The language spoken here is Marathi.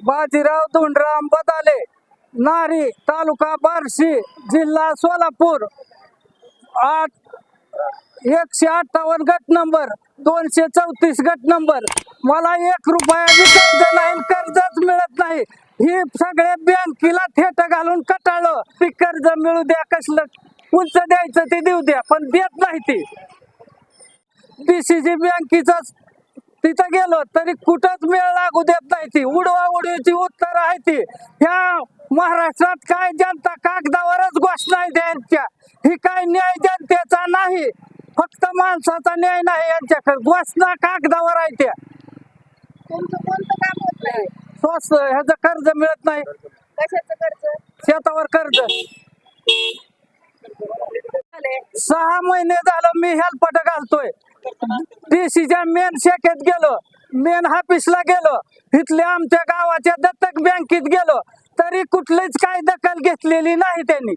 बाजीराव धोंडराम बदाले नारी तालुका बार्शी जिल्हा सोलापूर. आठ एकशे अठ्ठावन्न गट नंबर दोनशे चौतीस गट नंबर. मला एक रुपया विकत नाही कर्जच मिळत नाही. ही सगळे बँकेला थेट घालून कटाळलं. ती कर्ज मिळू द्या कसलं उंच द्यायचं ते देऊ द्या पण देत नाही ती. डीसीजी बँकेचा तिथं गेलो तरी कुठंच मेळ लागू देत नाही ती. उडवा उडवीची उत्तर आहे ती. ह्या महाराष्ट्रात काय जनता कागदावरच घोषणा त्यांच्या. ही काय न्याय जनतेचा नाही. फक्त माणसाचा न्याय नाही यांच्याकडे. घोषणा कागदावर आहे त्या. स्वस्त ह्याचं कर्ज मिळत नाही. शेतावर कर्ज. सहा महिने झालं मी हेल्पट घालतोय. डीसीच्या मेन शाखेत गेलो. मेन ऑफिसला गेलो. इथल्या आमच्या गावाच्या दत्तक बँकेत गेलो. तरी कुठलीच काय दखल घेतलेली नाही त्यांनी.